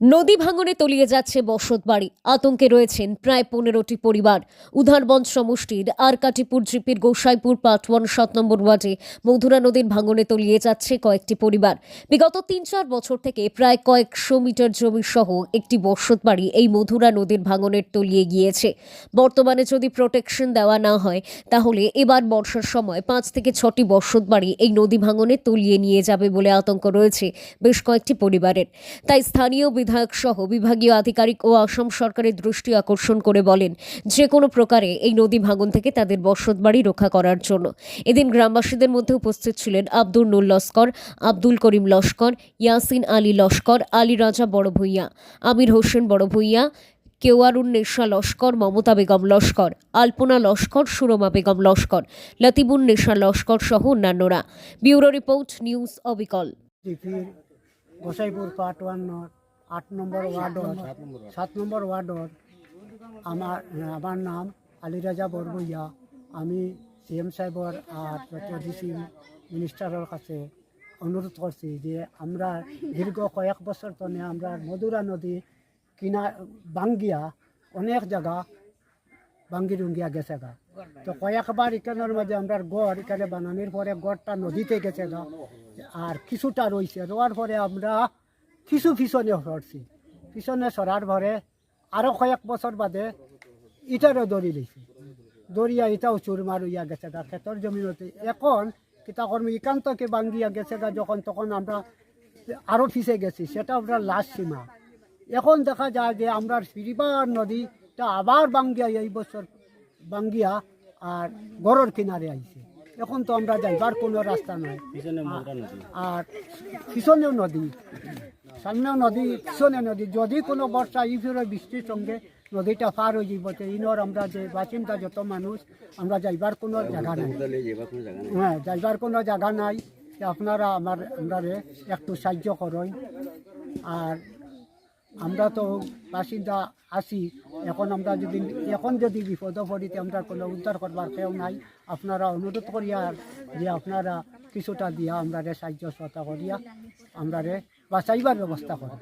নদী ভাঙনে তলিয়ে যাচ্ছে বসত বাড়ি আতঙ্কে রয়েছেন প্রায় পনেরোটি পরিবার। উধারবঞ্জ সমষ্টির আরকাটিপুর জিপির গোসাইপুর পাটওয়ান সাত নম্বর ওয়ার্ডে মধুরা নদীর ভাঙনে তলিয়ে যাচ্ছে কয়েকটি পরিবার। বিগত তিন চার বছর থেকে প্রায় কয়েকশো মিটার জমি সহ একটি বসত বাড়ি এই মধুরা নদীর ভাঙনের তলিয়ে গিয়েছে। বর্তমানে যদি প্রোটেকশন দেওয়া না হয়, তাহলে এবার বর্ষার সময় পাঁচ থেকে ছটি বসত বাড়ি এই নদী ভাঙনে তলিয়ে নিয়ে যাবে বলে আতঙ্ক রয়েছে বেশ কয়েকটি পরিবারের। তাই স্থানীয় বিধায়ক সহ বিভাগীয় আধিকারিক ও আসাম সরকারের দৃষ্টি আকর্ষণ করে বলেন, যে কোনো প্রকারে এই নদী ভাঙন থেকে তাদের বসতবাড়ি রক্ষা করার জন্য। এদিন গ্রামবাসীদের মধ্যে উপস্থিত ছিলেন আব্দুল নুর লস্কর, আব্দুল করিম লস্কর, ইয়াসিন আলী লস্কর, আলী রাজা বড় ভূঁইয়া, আমির হোসেন বড় ভূঁইয়া, কেওয়ারুন নেশা লস্কর, মমতা বেগম লস্কর, আলপনা লস্কর, সুরমা বেগম লস্কর, লতিবুন নেশা লস্কর সহ অন্যান্যরা। ব্যুরো রিপোর্ট, নিউজ অবিকল। গোসাইপুর পার্ট ওয়ান্নর আট নম্বর ওয়ার্ডর সাত নম্বর ওয়ার্ডর আমার আমার নাম আলিরাজা বরবইয়া। আমি সিএম সাহেবর আর ডিসি মিনিস্টারের কাছে অনুরোধ করছি যে আমরা দীর্ঘ কয়েক বছর তনে আমরা মধুরা নদী কিনা বাঙ্গিয়া অনেক জায়গা বাঙ্গি রুঙ্গিয়া গেছে গা। তো কয়েকবার এখানের মাঝে আমরা গড় এখানে বানানোর পরে গড়টা নদীতে গেছে গা। আর কিছুটা রয়েছে রোয়ার পরে আমরা কিছু পিছনে সরছি পিছনে সরার পরে আরও কয়েক বছর বাদে ইটারও দড়ি লইছি দড়িয়া ইটাও চুরমার হইয়া গেছে। গা ক্ষেতর জমিনতে এখন কিতা কর্ম একান্তকে বাঙ্গিয়া গেছে। গা যখন তখন আমরা আরও পিছে গেছি। সেটা আমরা লাস্ট সীমা। এখন দেখা যায় যে আমরা সিরিবার নদীটা আবার বাঙ্গিয়া এই বছর বাঙ্গিয়া আর গড়ের কিনারে আইছে। এখন তো আমরা যাইবার কোনো রাস্তা নাই। আর পিছনেও নদী। সামনেও নদী পিছনে নদী। যদি কোনো বর্ষা এই ফিরে বৃষ্টির সঙ্গে নদীটা পার হয়ে যাব ইনর আমরা যে বাসিন্দা যত মানুষ আমরা যাইবার কোনো জায়গা নাই। হ্যাঁ যাইবার কোনো জায়গা নাই। আপনারা আমার আমরা একটু সাহায্য করেন। আর আমরা তো বাসিন্দা আছি। এখন আমরা যদি এখন যদি বিপদ পড়িতে আমরা কোনো উদ্ধার করবার কেউ নাই। আপনারা অনুরোধ করিয়া যে আপনারা কিছুটা দিয়া আমরা সাহায্য সহায়তা করিয়া আমরা বাঁচাইবার ব্যবস্থা করেন।